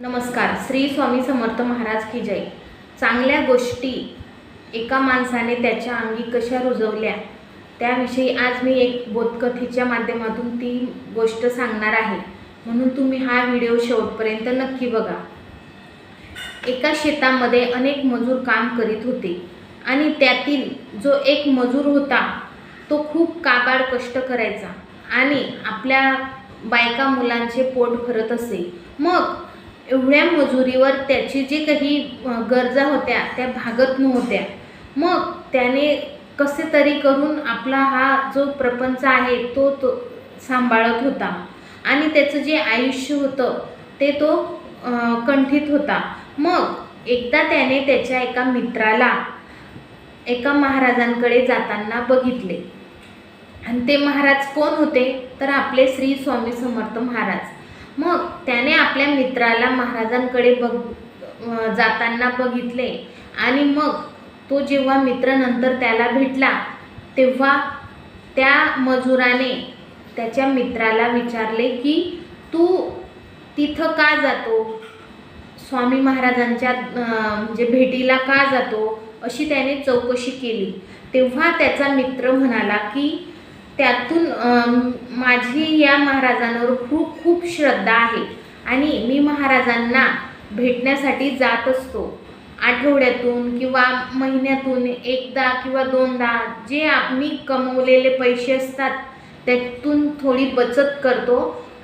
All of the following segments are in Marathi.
नमस्कार. श्री स्वामी समर्थ महाराज की जय. चांगल्या गोष्टी एका माणसाने त्याच्या अंगी कशा रुजवल्या त्याविषयी आज मी एक बोधकथेच्या माध्यमातून ती गोष्ट सांगणार आहे. म्हणून तुम्ही हा व्हिडिओ शेवटपर्यंत नक्की बघा. एका शेतामध्ये अनेक मजूर काम करीत होते आणि त्यातील जो एक मजूर होता तो खूप काबाड कष्ट करायचा आणि आपल्या बायका मुलांचे पोट भरत असे. मग एवढ्या मजुरीवर त्याची जी काही गरजा होत्या त्या भागत नव्हत्या. मग त्याने कसे तरी करून आपला हा जो प्रपंच आहे तो तो सांभाळत होता. आणि त्याचं जे आयुष्य होतं ते तो कंठित होता. मग एकदा त्याने त्याच्या एका मित्राला एका महाराजांकडे जाताना बघितले. आणि ते महाराज कोण होते? तर आपले श्री स्वामी समर्थ महाराज. मग त्याने आपल्या मित्राला महाराजांकडे बघ जाताना बघितले. आणि मग तो जेव्हा मित्र नंतर त्याला भेटला तेव्हा त्या मजुराने त्याच्या मित्राला विचारले की तू तिथं का जातो? स्वामी महाराजांच्या म्हणजे भेटीला का जातो? अशी त्याने चौकशी केली. तेव्हा त्याचा मित्र म्हणाला की त्यातून माझी या महाराजांवर खूप खूप श्रद्धा आहे. आणि मी महाराजांना भेटण्यासाठी जात असतो. आठवड्यातून किंवा महिन्यातून एकदा किंवा दोनदा जे मी कमवलेले पैसे असतात त्यातून थोडी बचत करतो.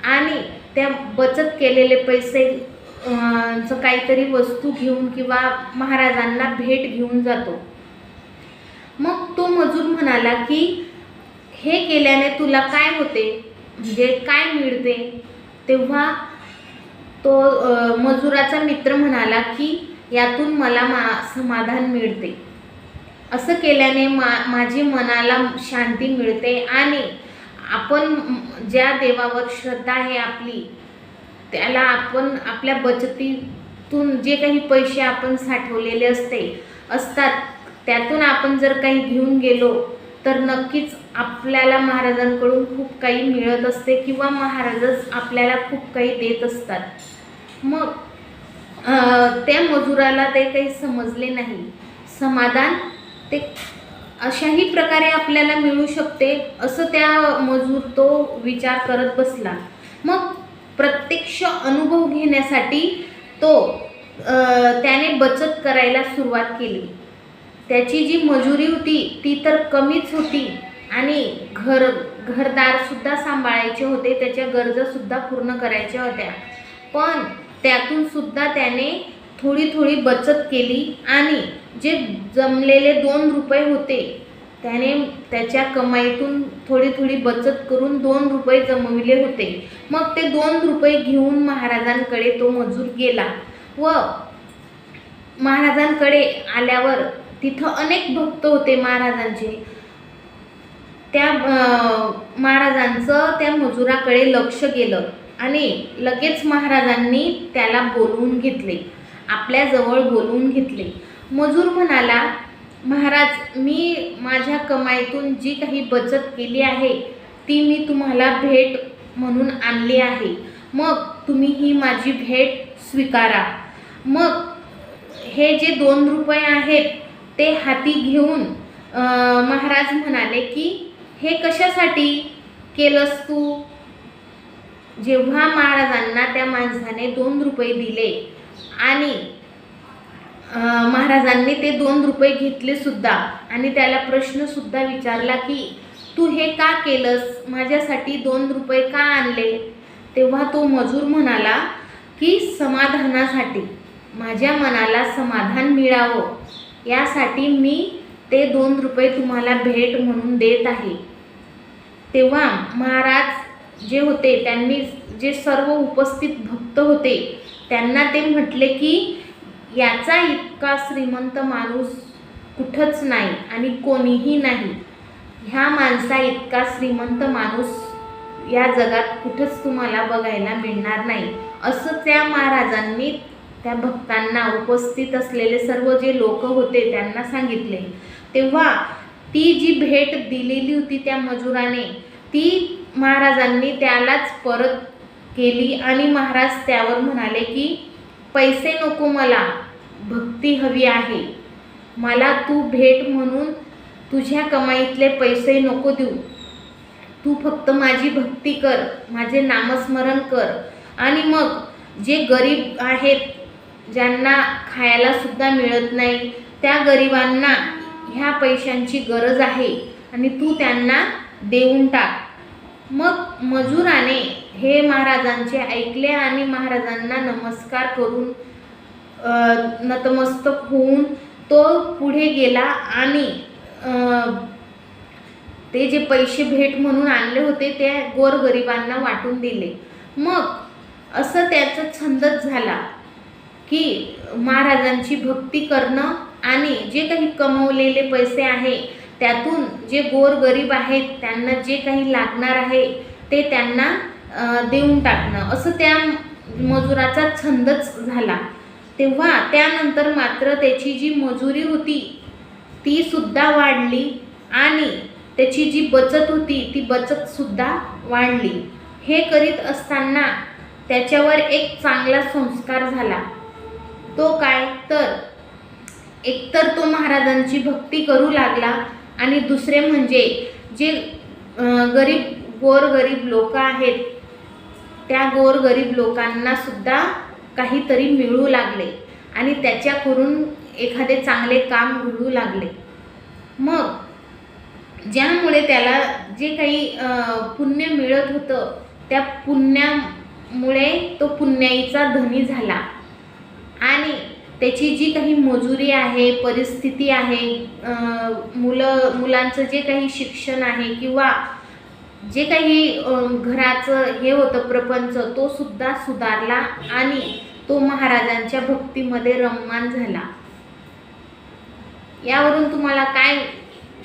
आणि त्या बचत केलेले पैसे चं काहीतरी वस्तू घेऊन किंवा महाराजांना भेट घेऊन जातो. मग तो मजूर म्हणाला की हे केल्याने तुला काय होते? म्हणजे काय मिळते? तेव्हा तो मजुराचा मित्र म्हणाला की यातून मला मा समाधान मिळते. असं केल्याने मा माझी मनाला शांती मिळते आणि आपण ज्या देवावर श्रद्धा आहे आपली त्याला आपण आपल्या बचतीतून जे काही पैसे आपण साठवलेले असते असतात त्यातून आपण जर काही घेऊन गेलो तर नक्कीच आपल्याला महाराजांकडून खूप काही मिळत असते किंवा महाराजच आपल्याला खूप काही देत असतात. मग त्या मजुराला ते काही समजले नाही. समाधान ते अशाही प्रकारे आपल्याला मिळू शकते असं त्या मजूर तो विचार करत बसला. मग प्रत्यक्ष अनुभव घेण्यासाठी तो त्याने बचत करायला सुरुवात केली. त्याची जी मजुरी होती ती तर कमीच होती. आणि घर घरदारसुद्धा सांभाळायचे होते त्याच्या गरजासुद्धा पूर्ण करायच्या होत्या. पण त्यातून सुद्धा त्याने थोडी थोडी बचत केली आणि जे जमलेले दोन रुपये होते त्याने त्याच्या कमाईतून थोडी थोडी बचत करून दोन रुपये जमविले होते. मग ते दोन रुपये घेऊन महाराजांकडे तो मजूर गेला व महाराजांकडे आल्यावर तिथं अनेक भक्त होते महाराजांचे. त्या महाराजांचं त्या मजुराकडे लक्ष गेलं आणि लगेच महाराजांनी त्याला बोलवून घेतले. आपल्याजवळ बोलवून घेतले. मजूर म्हणाला महाराज मी माझ्या कमाईतून जी काही बचत केली आहे ती मी तुम्हाला भेट म्हणून आणली आहे. मग तुम्ही ही माझी भेट स्वीकारा. मग हे जे दोन रुपये आहेत ते हाती घेऊन महाराज म्हणाले की हे कशासाठी केलंस तू? जेव्हा महाराजांना त्या माणसाने दोन रुपये दिले आणि महाराजांनी ते दोन रुपये घेतले सुद्धा आणि त्याला प्रश्न सुद्धा विचारला की तू हे का केलंस? माझ्यासाठी दोन रुपये का आणले? तेव्हा तो मजूर म्हणाला की समाधानासाठी. माझ्या मनाला समाधान मिळावं. यासाठी मी ते दोन रुपये तुम्हाला भेट म्हणून देत आहे. तेव्हा महाराज जे होते त्यांनी जे सर्व उपस्थित भक्त होते त्यांना ते म्हटले की याचा इतका श्रीमंत माणूस कुठंच नाही आणि कोणीही नाही. ह्या माणसा इतका श्रीमंत माणूस या जगात कुठंच तुम्हाला बघायला मिळणार नाही. असं त्या महाराजांनी त्या भक्तांना उपस्थित असलेले सर्व जे लोक होते त्यांना सांगितले. तेव्हा ती जी भेट दिलेली होती त्या मजुराने ती महाराजांनी त्यालाच परत केली आणि महाराज त्यावर म्हणाले की पैसे नको मला भक्ती हवी आहे. मला तू भेट म्हणून तुझ्या कमाईतले पैसे नको देऊ. तू फक्त माझी भक्ती कर माझे नामस्मरण कर आणि मग जे गरीब आहेत ज्यांना खायला सुद्धा मिळत नाही त्या गरिबांना ह्या पैशांची गरज आहे आणि तू त्यांना देऊन टाक. मग मजुराने हे महाराजांचे ऐकले आणि महाराजांना नमस्कार करून नतमस्तक होऊन तो पुढे गेला आणि ते जे पैसे भेट म्हणून आणले होते ते गोरगरिबांना वाटून दिले. मग असं त्याचा छंदच झाला. की महाराजांची भक्ती करणं आणि जे काही कमवलेले पैसे आहे त्यातून जे गोरगरीब आहेत त्यांना जे काही लागणार आहे ते त्यांना देऊन टाकणं. असं त्या मजुराचा छंदच झाला. तेव्हा त्यानंतर मात्र त्याची जी मजुरी होती ती सुद्धा वाढली आणि त्याची जी बचत होती ती बचत सुद्धा वाढली. हे करीत असताना त्याच्यावर एक चांगला संस्कार झाला. तो काय तर? एकतर तो महाराजांची भक्ती करू लागला आणि दुसरे म्हणजे जे गरीब गोरगरीब लोक आहेत त्या गोरगरीब लोकांना सुद्धा काहीतरी मिळू लागले आणि त्याच्याकडून एखादे चांगले काम घडू लागले. मग ज्यामुळे त्याला जे काही पुण्य मिळत होतं त्या पुण्यामुळे तो पुण्याईचा धनी झाला. आणि त्याची जी काही मजुरी आहे परिस्थिती आहे मुलं मुलांचं जे काही शिक्षण आहे किंवा जे काही घराचं हे होतं प्रपंच तो सुद्धा सुधारला आणि तो महाराजांच्या भक्तीमध्ये रममान झाला. यावरून तुम्हाला काय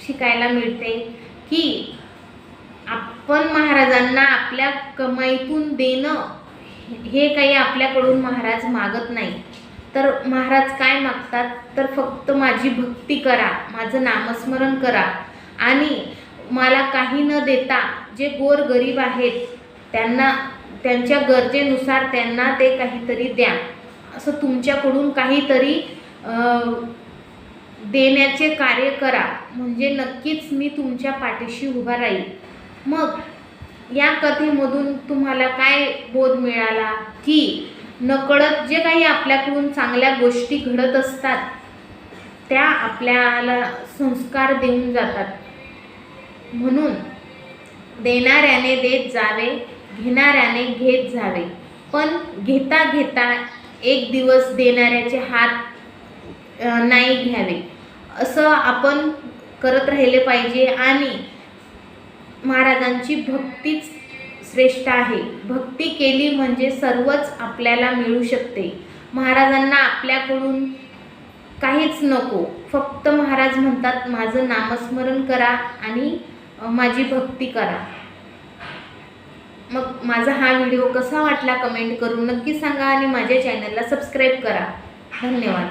शिकायला मिळते? की आपण महाराजांना आपल्या कमाईतून देणं हे काही आपल्याकडून महाराज मागत नाही तर महाराज काय मागतात? तर फक्त माझी भक्ती करा माझं नामस्मरण करा. आणि मला काही न देता जे गोर गरीब आहेत त्यांना त्यांच्या गरजेनुसार त्यांना ते काहीतरी द्या. असं तुमच्याकडून काहीतरी देण्याचे कार्य करा. म्हणजे नक्कीच मी तुमच्या पाठीशी उभा राहील. मग या कथेमधून तुम्हाला काय बोध मिळाला? की नकळत जे काही आपल्याकडून चांगल्या गोष्टी घडत असतात त्या आपल्याला संस्कार देऊन जातात. म्हणून देणाऱ्याने देत जावे घेणाऱ्याने घेत जावे. पण घेता घेता एक दिवस देणाऱ्याचे हात नाही घ्यावे. असं आपण करत राहिले पाहिजे आणि महाराजांची भक्तीच श्रेष्ठ आहे. भक्ती केली म्हणजे सर्वच आपल्याला मिळू शकते. महाराजांना आपल्याकडून काहीच नको. फक्त महाराज म्हणतात माझं नामस्मरण करा आणि माझी भक्ती करा. मग माझा हा व्हिडिओ कसा वाटला कमेंट करून नक्की सांगा आणि माझ्या चॅनलला सबस्क्राईब करा. धन्यवाद.